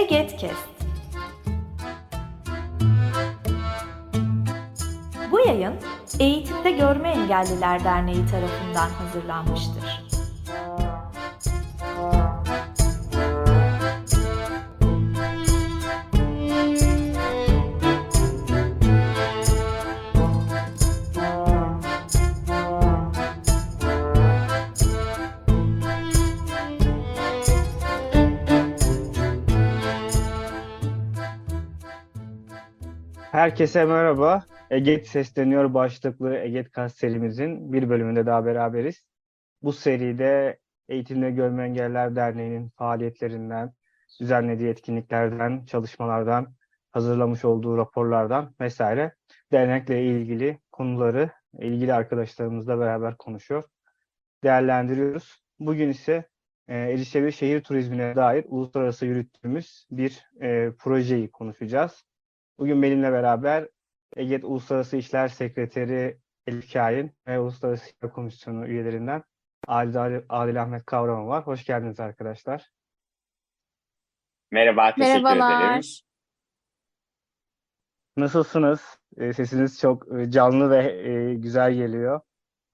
Egetkest. Bu yayın Eğitimde Görme Engelliler Derneği tarafından hazırlanmıştır. Herkese merhaba. Eget Sesleniyor başlıklı Eget Kas serimizin bir bölümünde daha beraberiz. Bu seride Eğitimde Görme Engelliler Derneği'nin faaliyetlerinden, düzenlediği etkinliklerden, çalışmalardan, hazırlamış olduğu raporlardan vesaire dernekle ilgili konuları ilgili arkadaşlarımızla beraber konuşuyor, değerlendiriyoruz. Bugün ise e, erişebilir şehir turizmine dair uluslararası yürüttüğümüz bir e, projeyi konuşacağız. Bugün benimle beraber EGET Uluslararası İşler Sekreteri Elif Kain ve Uluslararası İşler Komisyonu üyelerinden Adil, Adil Ahmet Kavramı var. Hoş geldiniz arkadaşlar. Merhaba, teşekkür ederim. Merhabalar. Nasılsınız? E, Sesiniz çok e, canlı ve e, güzel geliyor.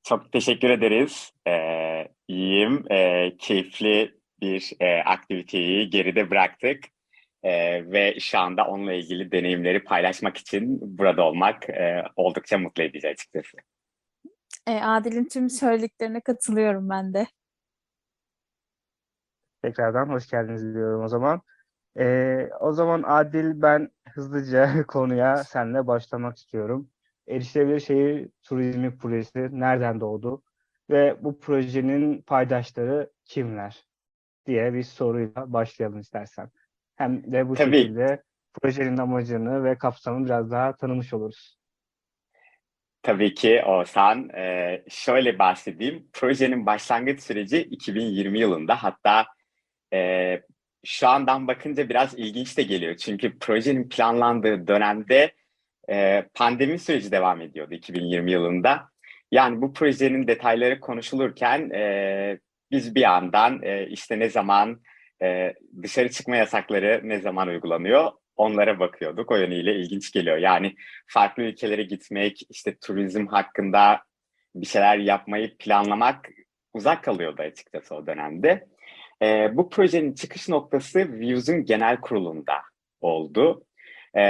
Çok teşekkür ederiz. Ee, iyiyim. Ee, keyifli bir e, aktiviteyi geride bıraktık. Ee, ve şu anda onunla ilgili deneyimleri paylaşmak için burada olmak e, oldukça mutlu edici açıkçası. E, Adil'in tüm söylediklerine katılıyorum ben de. Tekrardan hoş geldiniz diyorum o zaman. E, o zaman Adil ben hızlıca konuya seninle başlamak istiyorum. Erişilebilir Şehir Turizmi Projesi nereden doğdu ve bu projenin paydaşları kimler diye bir soruyla başlayalım istersen. Hem de bu Tabii. şekilde projenin amacını ve kapsamını biraz daha tanımış oluruz. Tabii ki Oğuzhan. Ee, şöyle bahsedeyim. Projenin başlangıç süreci 2020 yılında. Hatta e, şu andan bakınca biraz ilginç de geliyor. Çünkü projenin planlandığı dönemde e, pandemi süreci devam ediyordu 2020 yılında. Yani bu projenin detayları konuşulurken e, biz bir yandan e, işte ne zaman e, dışarı çıkma yasakları ne zaman uygulanıyor onlara bakıyorduk. O yönüyle ilginç geliyor. Yani farklı ülkelere gitmek, işte turizm hakkında bir şeyler yapmayı planlamak uzak kalıyordu açıkçası o dönemde. E, bu projenin çıkış noktası Views'un genel kurulunda oldu. E,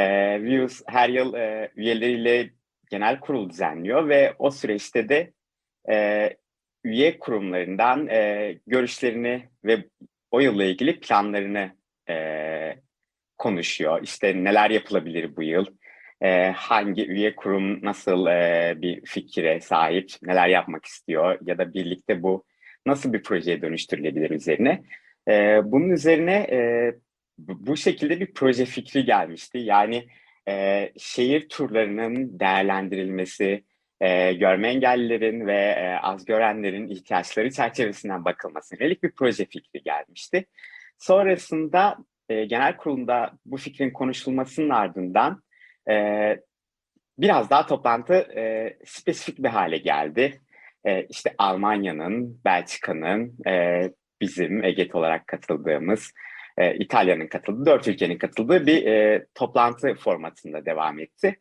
Views her yıl e, üyeleriyle genel kurul düzenliyor ve o süreçte de e, üye kurumlarından e, görüşlerini ve o yılla ilgili planlarını e, konuşuyor. İşte neler yapılabilir bu yıl, e, hangi üye kurum nasıl e, bir fikire sahip, neler yapmak istiyor ya da birlikte bu nasıl bir projeye dönüştürülebilir üzerine. E, bunun üzerine e, bu şekilde bir proje fikri gelmişti. Yani e, şehir turlarının değerlendirilmesi, e, görme engellilerin ve e, az görenlerin ihtiyaçları çerçevesinden bakılmasına yönelik bir proje fikri gelmişti. Sonrasında e, genel kurulunda bu fikrin konuşulmasının ardından e, biraz daha toplantı e, spesifik bir hale geldi. E, işte Almanya'nın, Belçika'nın, e, bizim EGET olarak katıldığımız, e, İtalya'nın katıldığı, dört ülkenin katıldığı bir e, toplantı formatında devam etti.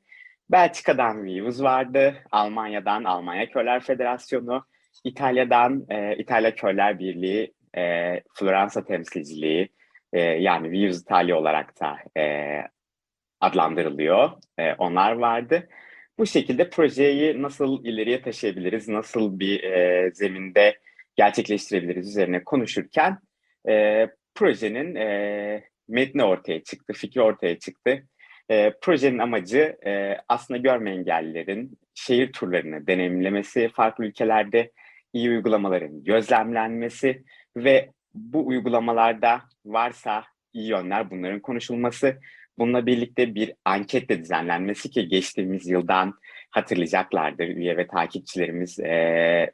Belçika'dan Views vardı, Almanya'dan Almanya Körler Federasyonu, İtalya'dan e, İtalya Körler Birliği, e, Floransa temsilciliği, e, yani Views İtalya olarak da e, adlandırılıyor. E, onlar vardı. Bu şekilde projeyi nasıl ileriye taşıyabiliriz, nasıl bir e, zeminde gerçekleştirebiliriz üzerine konuşurken e, projenin e, metni ortaya çıktı, fikri ortaya çıktı. E, projenin amacı e, aslında görme engellilerin şehir turlarını deneyimlemesi, farklı ülkelerde iyi uygulamaların gözlemlenmesi ve bu uygulamalarda varsa iyi yönler bunların konuşulması. Bununla birlikte bir anket de düzenlenmesi ki geçtiğimiz yıldan hatırlayacaklardır üye ve takipçilerimiz e,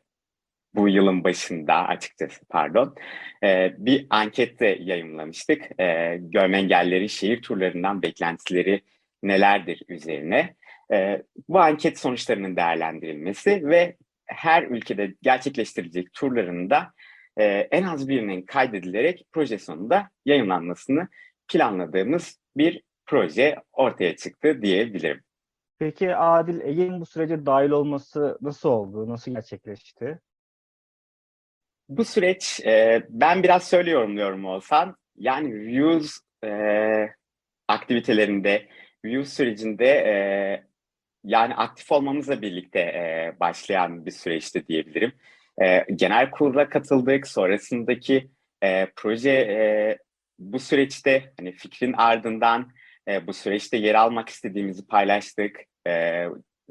bu yılın başında açıkçası pardon e, bir anket de yayınlamıştık. E, görme engellilerin şehir turlarından beklentileri nelerdir üzerine. E, bu anket sonuçlarının değerlendirilmesi ve her ülkede gerçekleştirilecek turların da e, en az birinin kaydedilerek proje sonunda yayınlanmasını planladığımız bir proje ortaya çıktı diyebilirim. Peki Adil, Ege'nin bu sürece dahil olması nasıl oldu? Nasıl gerçekleşti? Bu süreç e, ben biraz söyle yorumluyorum olsan yani views e, aktivitelerinde views sürecinde e, yani aktif olmamızla birlikte e, başlayan bir süreçti diyebilirim. E, genel kurula katıldık. Sonrasındaki e, proje e, bu süreçte hani fikrin ardından e, bu süreçte yer almak istediğimizi paylaştık. E,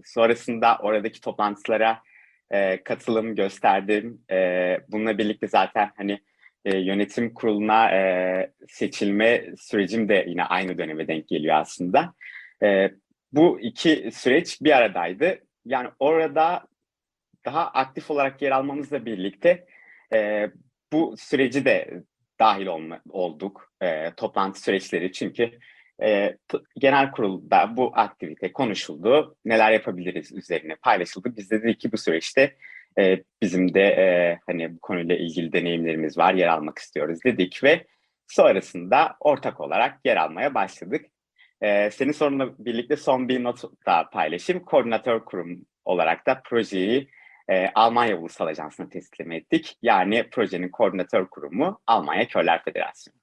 sonrasında oradaki toplantılara e, katılım gösterdim. E, bununla birlikte zaten hani e, yönetim kuruluna e, seçilme sürecim de yine aynı döneme denk geliyor aslında. E, bu iki süreç bir aradaydı. Yani orada daha aktif olarak yer almamızla birlikte e, bu süreci de dahil olma, olduk. E, toplantı süreçleri çünkü e, genel kurulda bu aktivite konuşuldu. Neler yapabiliriz üzerine paylaşıldı. Biz de dedik ki bu süreçte e, bizim de e, hani bu konuyla ilgili deneyimlerimiz var, yer almak istiyoruz dedik ve sonrasında ortak olarak yer almaya başladık. E, senin sorunla birlikte son bir not da paylaşayım. Koordinatör kurum olarak da projeyi e, Almanya Ulusal Ajansı'na teslim ettik. Yani projenin koordinatör kurumu Almanya Körler Federasyonu.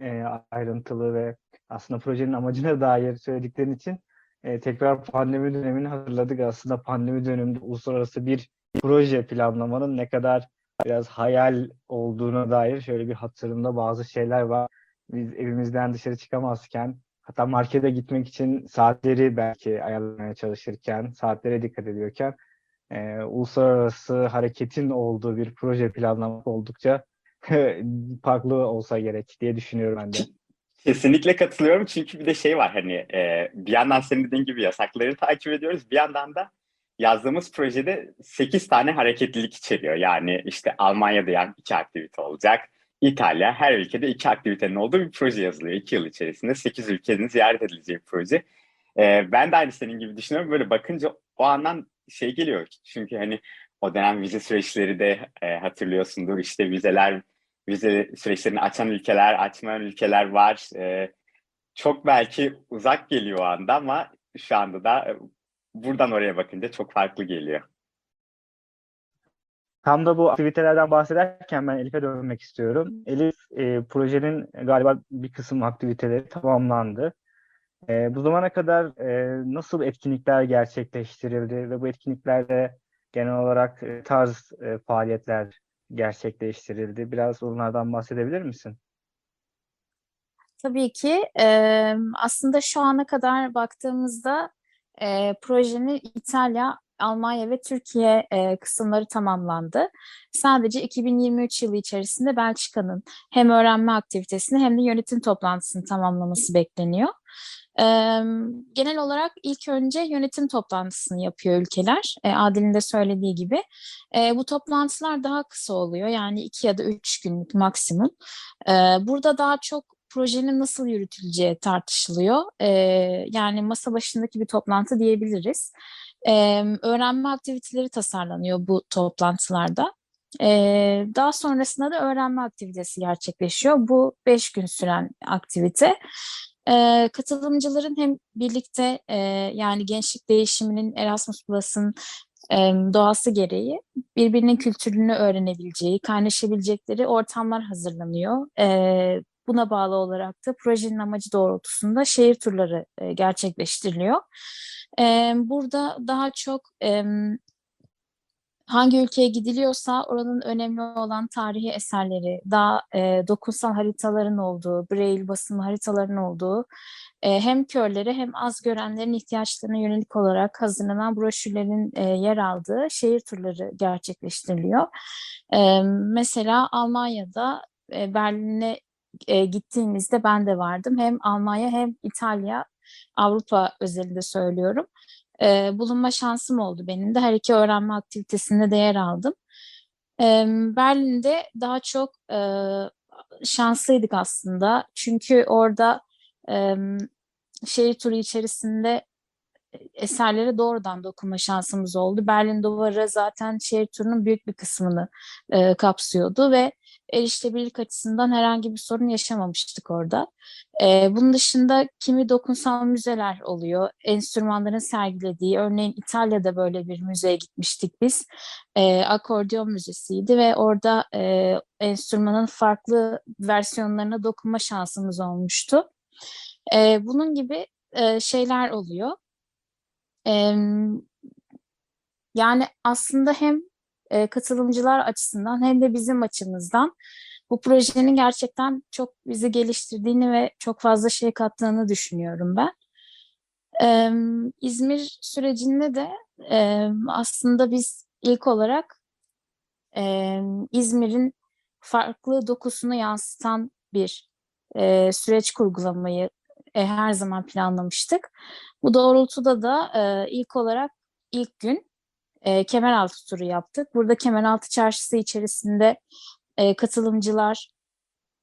E, ayrıntılı ve aslında projenin amacına dair söylediklerin için e, tekrar pandemi dönemini hatırladık. Aslında pandemi döneminde uluslararası bir proje planlamanın ne kadar biraz hayal olduğuna dair şöyle bir hatırımda bazı şeyler var. Biz evimizden dışarı çıkamazken hatta markete gitmek için saatleri belki ayarlamaya çalışırken, saatlere dikkat ediyorken e, uluslararası hareketin olduğu bir proje planlamak oldukça farklı olsa gerek diye düşünüyorum ben de. Kesinlikle katılıyorum çünkü bir de şey var hani e, bir yandan senin dediğin gibi yasakları takip ediyoruz bir yandan da yazdığımız projede 8 tane hareketlilik içeriyor. Yani işte Almanya'da yani iki aktivite olacak. İtalya her ülkede iki aktivitenin olduğu bir proje yazılıyor. iki yıl içerisinde 8 ülkenin ziyaret edileceği bir proje. E, ben de aynı senin gibi düşünüyorum. Böyle bakınca o andan şey geliyor. Çünkü hani o dönem vize süreçleri de e, hatırlıyorsundur. İşte vizeler vize süreçlerini açan ülkeler, açmayan ülkeler var. Ee, çok belki uzak geliyor o anda ama şu anda da e, buradan oraya bakınca çok farklı geliyor. Tam da bu aktivitelerden bahsederken ben Elif'e dönmek istiyorum. Elif, e, projenin galiba bir kısım aktiviteleri tamamlandı. E, bu zamana kadar e, nasıl etkinlikler gerçekleştirildi ve bu etkinliklerde genel olarak e, tarz e, faaliyetler gerçekleştirildi? Biraz onlardan bahsedebilir misin? Tabii ki. Eee, aslında şu ana kadar baktığımızda eee, projenin İtalya, Almanya ve Türkiye eee, kısımları tamamlandı. Sadece 2023 yılı içerisinde Belçika'nın hem öğrenme aktivitesini hem de yönetim toplantısını tamamlaması bekleniyor. Eee, genel olarak ilk önce yönetim toplantısını yapıyor ülkeler. E, Adil'in de söylediği gibi. E, bu toplantılar daha kısa oluyor. Yani iki ya da üç günlük maksimum. E, burada daha çok projenin nasıl yürütüleceği tartışılıyor. E, yani masa başındaki bir toplantı diyebiliriz. E, öğrenme aktiviteleri tasarlanıyor bu toplantılarda. E, daha sonrasında da öğrenme aktivitesi gerçekleşiyor. Bu beş gün süren aktivite. E, katılımcıların hem birlikte e, yani gençlik değişiminin Erasmus Plus'ın e, doğası gereği birbirinin kültürünü öğrenebileceği, kaynaşabilecekleri ortamlar hazırlanıyor. E, buna bağlı olarak da projenin amacı doğrultusunda şehir turları e, gerçekleştiriliyor. E, burada daha çok e, hangi ülkeye gidiliyorsa oranın önemli olan tarihi eserleri, daha e, dokunsal haritaların olduğu, braille basımlı haritaların olduğu, e, hem körlere hem az görenlerin ihtiyaçlarına yönelik olarak hazırlanan broşürlerin e, yer aldığı şehir turları gerçekleştiriliyor. E, mesela Almanya'da e, Berlin'e e, gittiğimizde ben de vardım. Hem Almanya hem İtalya, Avrupa özelinde söylüyorum e, bulunma şansım oldu benim de. Her iki öğrenme aktivitesinde de yer aldım. E, Berlin'de daha çok e, şanslıydık aslında. Çünkü orada e, şehir turu içerisinde eserlere doğrudan dokunma şansımız oldu. Berlin Duvarı zaten şehir turunun büyük bir kısmını e, kapsıyordu ve erişilebilirlik açısından herhangi bir sorun yaşamamıştık orada. Ee, bunun dışında kimi dokunsal müzeler oluyor. Enstrümanların sergilediği, örneğin İtalya'da böyle bir müzeye gitmiştik biz. Ee, akordeon müzesiydi ve orada e, enstrümanın farklı versiyonlarına dokunma şansımız olmuştu. Ee, bunun gibi e, şeyler oluyor. Em, yani aslında hem e, katılımcılar açısından hem de bizim açımızdan bu projenin gerçekten çok bizi geliştirdiğini ve çok fazla şey kattığını düşünüyorum ben. Em, İzmir sürecinde de em, aslında biz ilk olarak em, İzmir'in farklı dokusunu yansıtan bir e, süreç kurgulamayı e, her zaman planlamıştık. Bu doğrultuda da e, ilk olarak ilk gün e, Kemeraltı turu yaptık. Burada Kemeraltı Çarşısı içerisinde e, katılımcılar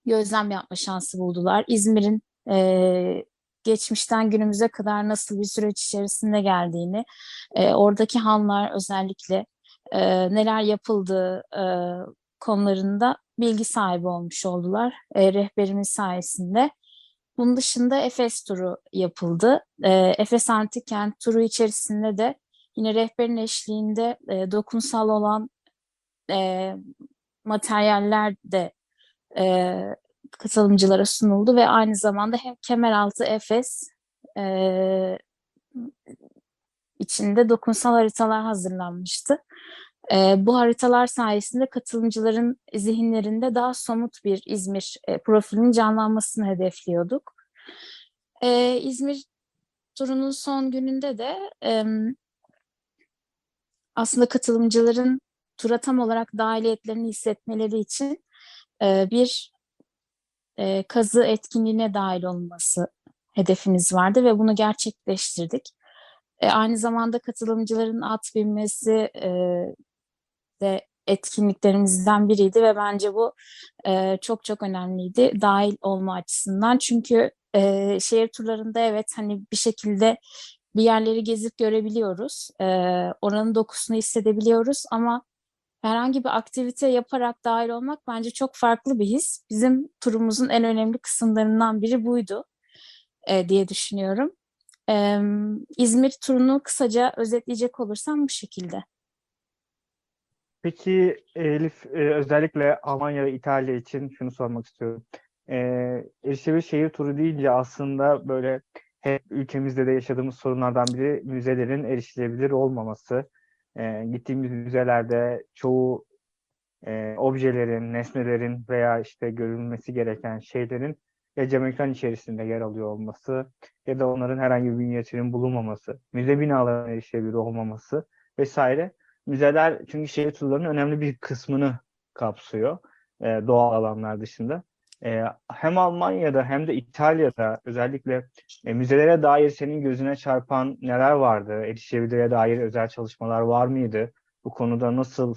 gözlem yapma şansı buldular. İzmir'in e, geçmişten günümüze kadar nasıl bir süreç içerisinde geldiğini, e, oradaki hanlar özellikle e, neler yapıldığı e, konularında bilgi sahibi olmuş oldular e, rehberimiz sayesinde. Bunun dışında Efes turu yapıldı. E, Efes Antik Kent turu içerisinde de yine rehberin eşliğinde e, dokunsal olan e, materyaller de e, katılımcılara sunuldu ve aynı zamanda hem Kemeraltı Efes e, içinde dokunsal haritalar hazırlanmıştı. E, bu haritalar sayesinde katılımcıların zihinlerinde daha somut bir İzmir e, profilinin canlanmasını hedefliyorduk. E, İzmir turunun son gününde de e, aslında katılımcıların tura tam olarak dahiliyetlerini hissetmeleri için e, bir e, kazı etkinliğine dahil olması hedefimiz vardı ve bunu gerçekleştirdik. E, aynı zamanda katılımcıların at binmesi e, de etkinliklerimizden biriydi ve bence bu e, çok çok önemliydi dahil olma açısından. Çünkü e, şehir turlarında evet hani bir şekilde bir yerleri gezip görebiliyoruz. E, oranın dokusunu hissedebiliyoruz ama herhangi bir aktivite yaparak dahil olmak bence çok farklı bir his. Bizim turumuzun en önemli kısımlarından biri buydu e, diye düşünüyorum. E, İzmir turunu kısaca özetleyecek olursam bu şekilde. Peki Elif, e, özellikle Almanya ve İtalya için şunu sormak istiyorum. E, erişilebilir şehir turu deyince aslında böyle hep ülkemizde de yaşadığımız sorunlardan biri müzelerin erişilebilir olmaması. E, gittiğimiz müzelerde çoğu e, objelerin, nesnelerin veya işte görülmesi gereken şeylerin ya cam içerisinde yer alıyor olması ya da onların herhangi bir minyatürün bulunmaması, müze binalarının erişilebilir olmaması vesaire. Müzeler çünkü şehir turlarının önemli bir kısmını kapsıyor e, doğal alanlar dışında. E, hem Almanya'da hem de İtalya'da özellikle e, müzelere dair senin gözüne çarpan neler vardı? Erişilebilirliğe dair özel çalışmalar var mıydı? Bu konuda nasıl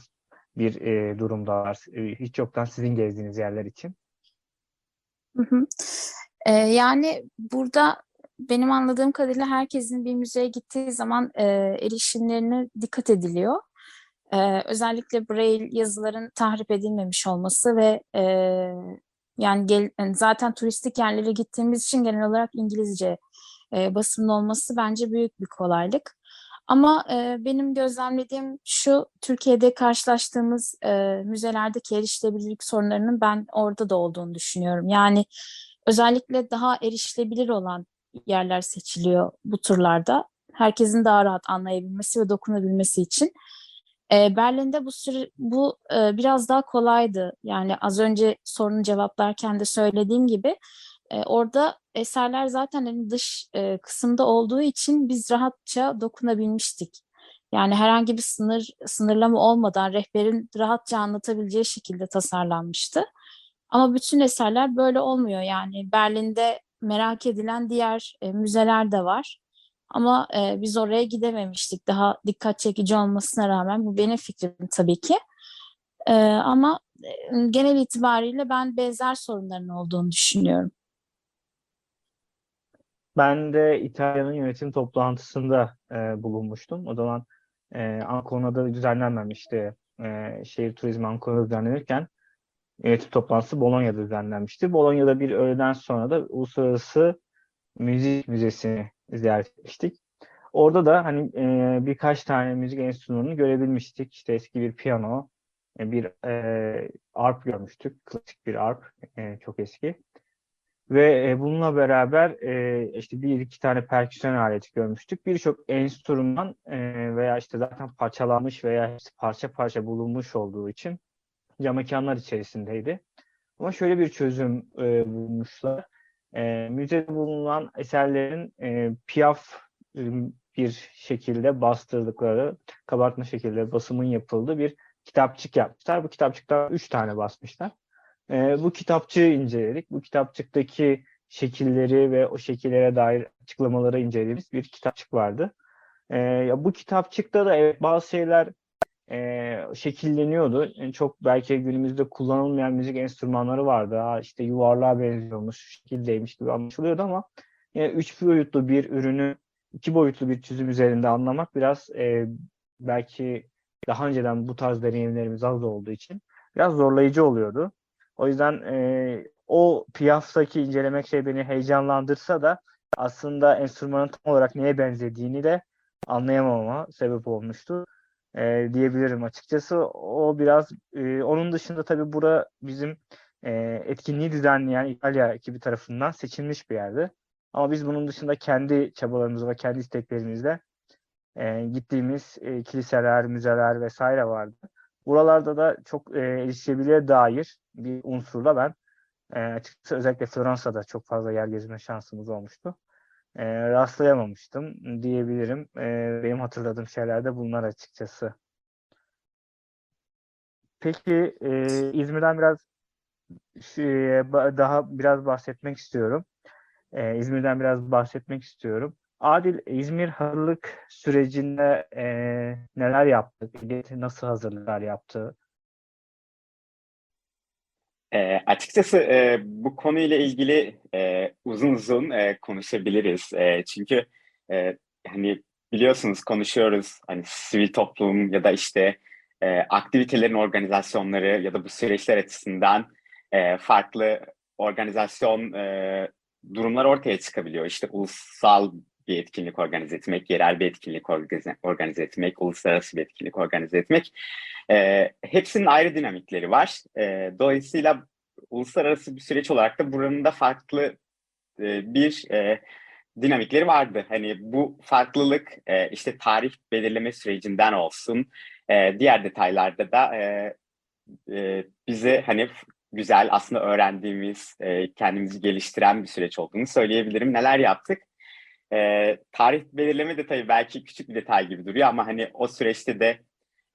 bir e, durumdalar? E, hiç yoktan sizin gezdiğiniz yerler için. Hı hı. Ee, yani burada benim anladığım kadarıyla herkesin bir müzeye gittiği zaman e, erişimlerine dikkat ediliyor. Ee, özellikle Braille yazıların tahrip edilmemiş olması ve e, yani gel, zaten turistik yerlere gittiğimiz için genel olarak İngilizce e, basımlı olması bence büyük bir kolaylık. Ama e, benim gözlemlediğim şu Türkiye'de karşılaştığımız e, müzelerdeki erişilebilirlik sorunlarının ben orada da olduğunu düşünüyorum. Yani özellikle daha erişilebilir olan yerler seçiliyor bu turlarda. Herkesin daha rahat anlayabilmesi ve dokunabilmesi için. E, Berlin'de bu süre, bu e, biraz daha kolaydı. Yani az önce sorunu cevaplarken de söylediğim gibi e, orada eserler zaten hani dış e, kısımda olduğu için biz rahatça dokunabilmiştik. Yani herhangi bir sınır sınırlama olmadan rehberin rahatça anlatabileceği şekilde tasarlanmıştı. Ama bütün eserler böyle olmuyor. Yani Berlin'de merak edilen diğer e, müzeler de var. Ama e, biz oraya gidememiştik. Daha dikkat çekici olmasına rağmen bu benim fikrim tabii ki. E, ama e, genel itibariyle ben benzer sorunların olduğunu düşünüyorum. Ben de İtalya'nın yönetim toplantısında e, bulunmuştum. O zaman e, Ancona'da düzenlenmemişti. E, şehir turizmi Ancona'da düzenlenirken yönetim toplantısı Bolonya'da düzenlenmişti. Bolonya'da bir öğleden sonra da Uluslararası Müzik Müzesi'ni ziyaret etmiştik. Orada da hani e, birkaç tane müzik enstrümanını görebilmiştik. İşte eski bir piyano, e, bir e, arp görmüştük. Klasik bir arp, e, çok eski. Ve e, bununla beraber e, işte bir iki tane perküsyon aleti görmüştük. Birçok enstrüman e, veya işte zaten parçalanmış veya hepsi parça parça bulunmuş olduğu için cam mekanlar içerisindeydi. Ama şöyle bir çözüm e, bulmuşlar. E, müzede bulunan eserlerin e, piyaf e, bir şekilde bastırdıkları, kabartma şekilde basımın yapıldığı bir kitapçık yapmışlar. Bu kitapçıktan üç tane basmışlar. E, bu kitapçığı inceledik. Bu kitapçıktaki şekilleri ve o şekillere dair açıklamaları incelediğimiz bir kitapçık vardı. E, ya bu kitapçıkta da evet bazı şeyler e, şekilleniyordu. Yani çok belki günümüzde kullanılmayan müzik enstrümanları vardı. Ha, işte yuvarlığa benziyormuş, şu şekildeymiş gibi anlaşılıyordu ama yine üç boyutlu bir ürünü iki boyutlu bir çizim üzerinde anlamak biraz e, belki daha önceden bu tarz deneyimlerimiz az olduğu için biraz zorlayıcı oluyordu. O yüzden e, o piyaftaki incelemek şey beni heyecanlandırsa da aslında enstrümanın tam olarak neye benzediğini de anlayamamama sebep olmuştu e, diyebilirim açıkçası. O biraz e, onun dışında tabii bura bizim e, etkinliği düzenleyen İtalya ekibi tarafından seçilmiş bir yerdi. Ama biz bunun dışında kendi çabalarımızla kendi isteklerimizle e, gittiğimiz e, kiliseler, müzeler vesaire vardı. Buralarda da çok e, erişilebilir dair bir unsurla ben e, açıkçası özellikle Floransa'da çok fazla yer gezme şansımız olmuştu. E, rastlayamamıştım diyebilirim. E, benim hatırladığım şeyler de bunlar açıkçası. Peki e, İzmir'den biraz ba- daha biraz bahsetmek istiyorum. E, İzmir'den biraz bahsetmek istiyorum. Adil, İzmir hazırlık sürecinde e, neler yaptı? Nasıl hazırlıklar yaptı? E, açıkçası e, bu konuyla ilgili e, uzun uzun e, konuşabiliriz. E, çünkü e, hani biliyorsunuz konuşuyoruz hani sivil toplum ya da işte e, aktivitelerin organizasyonları ya da bu süreçler açısından e, farklı organizasyon e, durumlar ortaya çıkabiliyor. İşte ulusal bir etkinlik organize etmek, yerel bir etkinlik organize, etmek, uluslararası bir etkinlik organize etmek. E, hepsinin ayrı dinamikleri var. E, dolayısıyla uluslararası bir süreç olarak da buranın da farklı e, bir e, dinamikleri vardı. Hani bu farklılık e, işte tarih belirleme sürecinden olsun, e, diğer detaylarda da e, e, bize hani güzel aslında öğrendiğimiz, e, kendimizi geliştiren bir süreç olduğunu söyleyebilirim. Neler yaptık? E, tarih belirleme detayı belki küçük bir detay gibi duruyor ama hani o süreçte de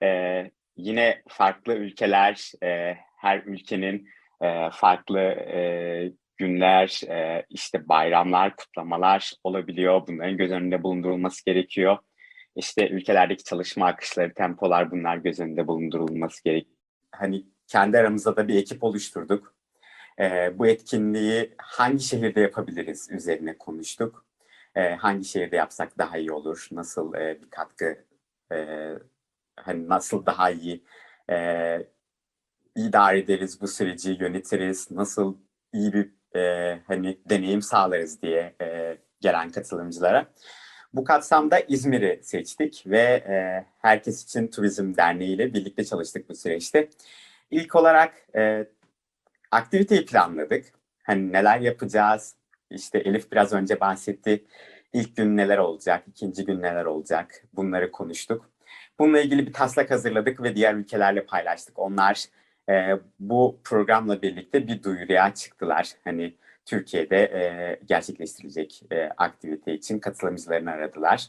e, yine farklı ülkeler, e, her ülkenin e, farklı e, günler, e, işte bayramlar, kutlamalar olabiliyor. Bunların göz önünde bulundurulması gerekiyor. İşte ülkelerdeki çalışma akışları, tempolar bunlar göz önünde bulundurulması gerek. Hani kendi aramızda da bir ekip oluşturduk. E, bu etkinliği hangi şehirde yapabiliriz üzerine konuştuk. E, hangi şehirde yapsak daha iyi olur, nasıl e, bir katkı, e, hani nasıl daha iyi e, idare ederiz bu süreci, yönetiriz, nasıl iyi bir e, hani deneyim sağlarız diye e, gelen katılımcılara. Bu kapsamda İzmir'i seçtik ve e, Herkes için Turizm Derneği ile birlikte çalıştık bu süreçte. İlk olarak e, aktiviteyi planladık. Hani neler yapacağız? İşte Elif biraz önce bahsetti. İlk gün neler olacak, ikinci gün neler olacak bunları konuştuk. Bununla ilgili bir taslak hazırladık ve diğer ülkelerle paylaştık. Onlar e, bu programla birlikte bir duyuruya çıktılar. Hani Türkiye'de e, gerçekleştirilecek e, aktivite için katılımcılarını aradılar.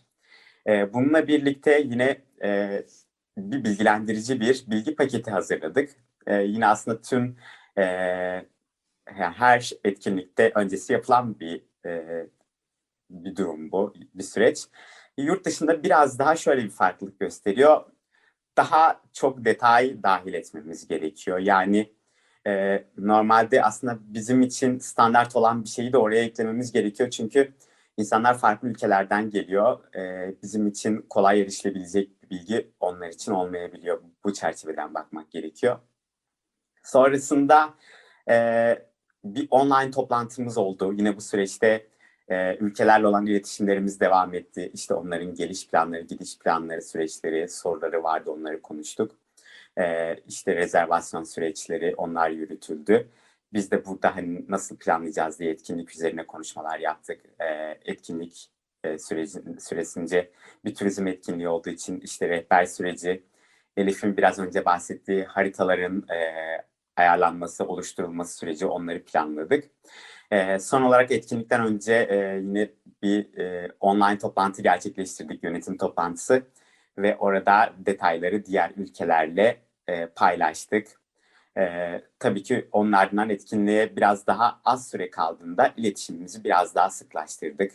E, bununla birlikte yine e, bir bilgilendirici bir bilgi paketi hazırladık. E, yine aslında tüm e, her etkinlikte öncesi yapılan bir e, bir durum bu, bir süreç. Yurt dışında biraz daha şöyle bir farklılık gösteriyor daha çok detay dahil etmemiz gerekiyor. Yani e, normalde aslında bizim için standart olan bir şeyi de oraya eklememiz gerekiyor. Çünkü insanlar farklı ülkelerden geliyor. E, bizim için kolay erişilebilecek bir bilgi onlar için olmayabiliyor. Bu çerçeveden bakmak gerekiyor. Sonrasında e, bir online toplantımız oldu. Yine bu süreçte e, ülkelerle olan iletişimlerimiz devam etti. İşte onların geliş planları, gidiş planları, süreçleri, soruları vardı onları konuştuk. E, işte rezervasyon süreçleri onlar yürütüldü. Biz de burada hani nasıl planlayacağız diye etkinlik üzerine konuşmalar yaptık. E, etkinlik e, süreci, süresince bir turizm etkinliği olduğu için işte rehber süreci, Elif'in biraz önce bahsettiği haritaların e, ayarlanması, oluşturulması süreci onları planladık. E, son olarak etkinlikten önce e, yine bir e, online toplantı gerçekleştirdik, yönetim toplantısı ve orada detayları diğer ülkelerle e, paylaştık. E, tabii ki onun ardından etkinliğe biraz daha az süre kaldığında iletişimimizi biraz daha sıklaştırdık.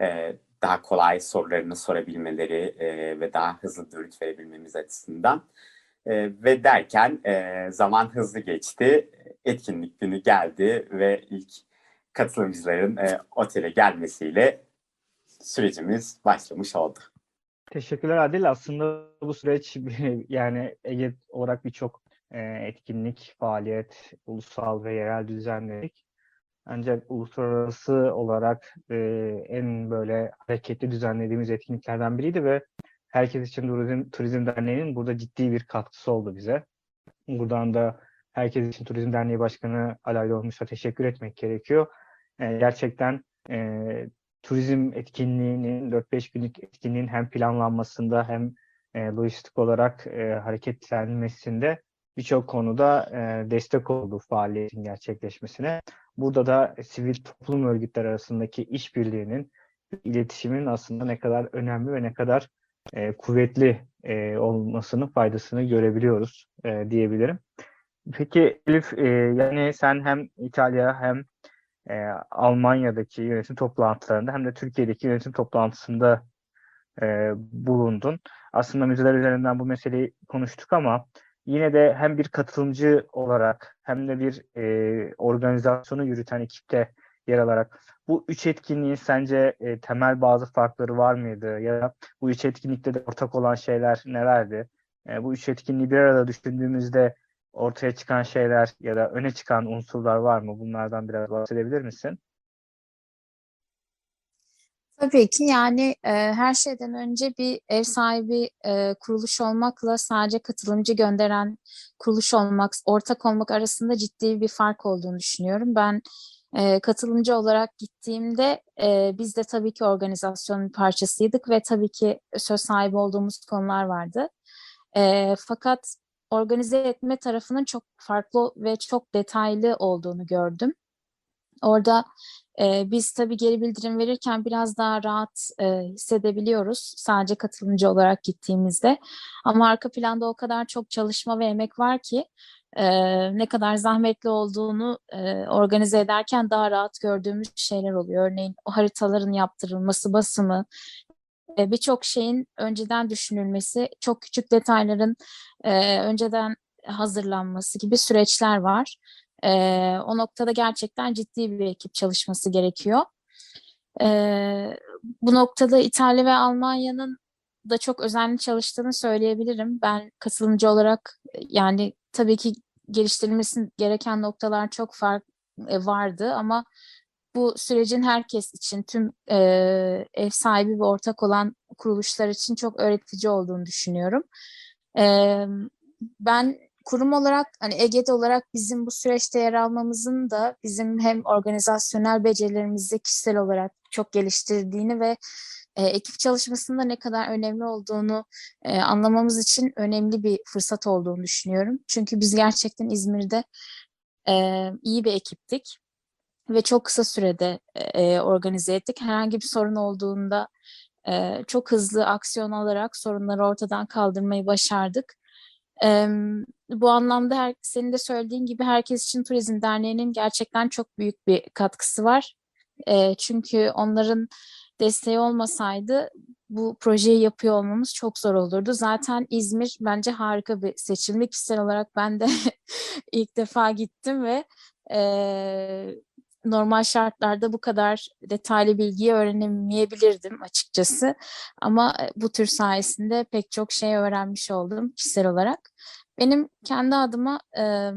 E, daha kolay sorularını sorabilmeleri e, ve daha hızlı dönüt verebilmemiz açısından. E, ve derken e, zaman hızlı geçti. Etkinlik günü geldi ve ilk katılımcıların e, otele gelmesiyle sürecimiz başlamış oldu. Teşekkürler Adil. Aslında bu süreç yani Ege olarak birçok e, etkinlik, faaliyet, ulusal ve yerel düzenledik. Ancak uluslararası olarak e, en böyle hareketli düzenlediğimiz etkinliklerden biriydi ve Herkes için Turizm, Turizm Derneği'nin burada ciddi bir katkısı oldu bize. Buradan da Herkes için Turizm Derneği Başkanı Alay Dolmuş'a teşekkür etmek gerekiyor. E, gerçekten e, turizm etkinliğinin, 4-5 günlük etkinliğin hem planlanmasında hem e, lojistik olarak e, hareketlenmesinde birçok konuda e, destek oldu faaliyetin gerçekleşmesine. Burada da sivil toplum örgütleri arasındaki işbirliğinin, iletişimin aslında ne kadar önemli ve ne kadar e, kuvvetli e, olmasının faydasını görebiliyoruz e, diyebilirim. Peki Elif, e, yani sen hem İtalya hem e, Almanya'daki yönetim toplantılarında hem de Türkiye'deki yönetim toplantısında e, bulundun. Aslında müzeler üzerinden bu meseleyi konuştuk ama yine de hem bir katılımcı olarak hem de bir e, organizasyonu yürüten ekipte yer alarak bu üç etkinliğin sence e, temel bazı farkları var mıydı? Ya bu üç etkinlikte de ortak olan şeyler nelerdi? E, bu üç etkinliği bir arada düşündüğümüzde ortaya çıkan şeyler ya da öne çıkan unsurlar var mı? Bunlardan biraz bahsedebilir misin? Tabii ki yani e, her şeyden önce bir ev sahibi e, kuruluş olmakla sadece katılımcı gönderen kuruluş olmak, ortak olmak arasında ciddi bir fark olduğunu düşünüyorum. Ben e, katılımcı olarak gittiğimde e, biz de tabii ki organizasyonun parçasıydık ve tabii ki söz sahibi olduğumuz konular vardı. E, fakat organize etme tarafının çok farklı ve çok detaylı olduğunu gördüm. Orada e, biz tabii geri bildirim verirken biraz daha rahat e, hissedebiliyoruz sadece katılımcı olarak gittiğimizde. Ama arka planda o kadar çok çalışma ve emek var ki e, ne kadar zahmetli olduğunu e, organize ederken daha rahat gördüğümüz şeyler oluyor. Örneğin o haritaların yaptırılması, basımı, e, birçok şeyin önceden düşünülmesi, çok küçük detayların e, önceden hazırlanması gibi süreçler var. E, o noktada gerçekten ciddi bir ekip çalışması gerekiyor. E, bu noktada İtalya ve Almanya'nın da çok özenli çalıştığını söyleyebilirim. Ben katılımcı olarak yani tabii ki geliştirilmesi gereken noktalar çok fark e, vardı ama bu sürecin herkes için tüm e, ev sahibi ve ortak olan kuruluşlar için çok öğretici olduğunu düşünüyorum. E, ben kurum olarak hani EGED olarak bizim bu süreçte yer almamızın da bizim hem organizasyonel becerilerimizi kişisel olarak çok geliştirdiğini ve e, ekip çalışmasında ne kadar önemli olduğunu e, anlamamız için önemli bir fırsat olduğunu düşünüyorum. Çünkü biz gerçekten İzmir'de e, iyi bir ekiptik ve çok kısa sürede e, organize ettik. Herhangi bir sorun olduğunda e, çok hızlı aksiyon alarak sorunları ortadan kaldırmayı başardık. Bu anlamda her, senin de söylediğin gibi Herkes için Turizm Derneği'nin gerçekten çok büyük bir katkısı var. E, çünkü onların desteği olmasaydı bu projeyi yapıyor olmamız çok zor olurdu. Zaten İzmir bence harika bir seçimli. Kişisel olarak ben de ilk defa gittim ve e, normal şartlarda bu kadar detaylı bilgiyi öğrenemeyebilirdim açıkçası. Ama bu tür sayesinde pek çok şey öğrenmiş oldum kişisel olarak. Benim kendi adıma e,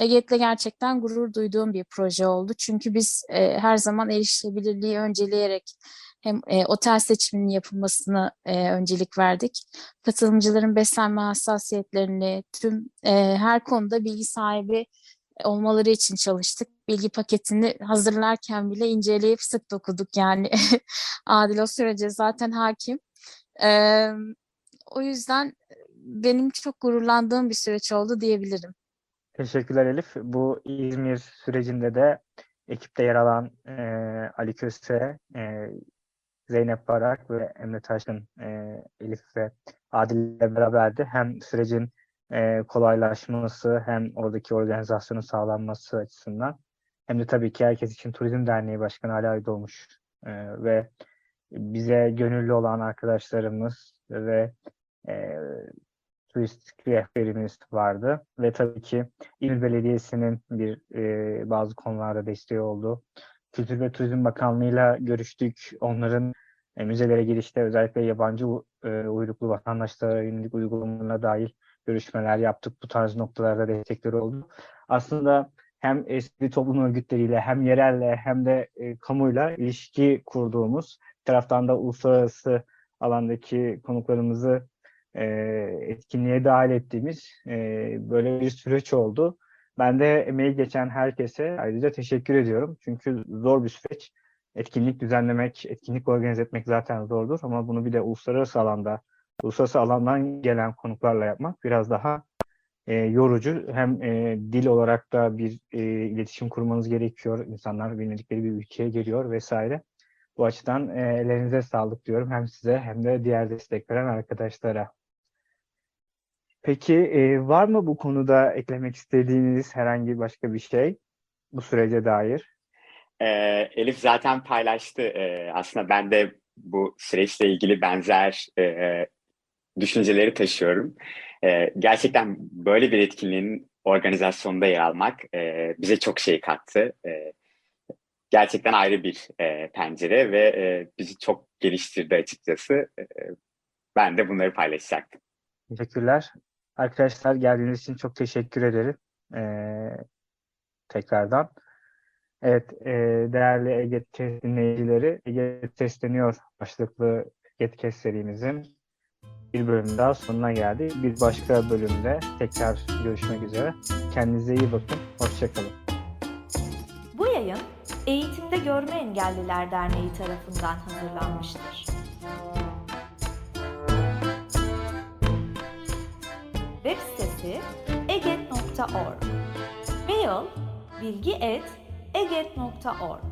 Eget'le gerçekten gurur duyduğum bir proje oldu. Çünkü biz e, her zaman erişilebilirliği önceleyerek hem e, otel seçiminin yapılmasına e, öncelik verdik. Katılımcıların beslenme hassasiyetlerini tüm e, her konuda bilgi sahibi olmaları için çalıştık. Bilgi paketini hazırlarken bile inceleyip sık dokuduk yani. Adil o sürece zaten hakim. Ee, o yüzden benim çok gururlandığım bir süreç oldu diyebilirim. Teşekkürler Elif. Bu İzmir sürecinde de ekipte yer alan e, Ali Köse, e, Zeynep Barak ve Emre Taşkın, e, Elif ve Adil ile beraberdi. Hem sürecin e, kolaylaşması hem oradaki organizasyonun sağlanması açısından hem de tabii ki Herkes için Turizm Derneği Başkanı Ali Aydoğmuş e, ve bize gönüllü olan arkadaşlarımız ve e, turistik rehberimiz vardı ve tabii ki İl Belediyesi'nin bir e, bazı konularda desteği oldu. Kültür ve Turizm Bakanlığı'yla görüştük. Onların e, müzelere girişte özellikle yabancı e, uyruklu vatandaşlara yönelik uygulamalarına dair görüşmeler yaptık. Bu tarz noktalarda destekleri oldu. Aslında hem eski toplum örgütleriyle hem yerelle hem de e, kamuyla ilişki kurduğumuz taraftan da uluslararası alandaki konuklarımızı e, etkinliğe dahil ettiğimiz e, böyle bir süreç oldu. Ben de emeği geçen herkese ayrıca teşekkür ediyorum. Çünkü zor bir süreç. Etkinlik düzenlemek, etkinlik organize etmek zaten zordur ama bunu bir de uluslararası alanda, uluslararası alandan gelen konuklarla yapmak biraz daha e, yorucu. Hem e, dil olarak da bir e, iletişim kurmanız gerekiyor. İnsanlar bilmedikleri bir ülkeye geliyor vesaire. Bu açıdan e, ellerinize sağlık diyorum hem size hem de diğer destek veren arkadaşlara. Peki e, var mı bu konuda eklemek istediğiniz herhangi başka bir şey bu sürece dair? Ee, Elif zaten paylaştı. Ee, aslında ben de bu süreçle ilgili benzer e, düşünceleri taşıyorum. Ee, gerçekten böyle bir etkinliğin organizasyonunda yer almak e, bize çok şey kattı. E, gerçekten ayrı bir e, pencere ve e, bizi çok geliştirdi açıkçası. E, ben de bunları paylaşacaktım. Teşekkürler. Arkadaşlar geldiğiniz için çok teşekkür ederim. Ee, tekrardan. Evet, e, değerli Ege Test dinleyicileri, Ege Testleniyor başlıklı Ege Test serimizin bir bölüm daha sonuna geldi. Bir başka bölümde tekrar görüşmek üzere. Kendinize iyi bakın. Hoşçakalın. Bu yayın Eğitimde Görme Engelliler Derneği tarafından hazırlanmıştır. Sitesi eget.org Mail bilgi.eget.org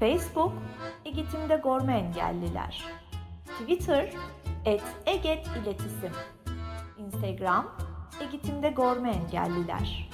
Facebook Eğitimde Görme Engelliler. Twitter et Eget İletisim Instagram Eğitimde Görme Engelliler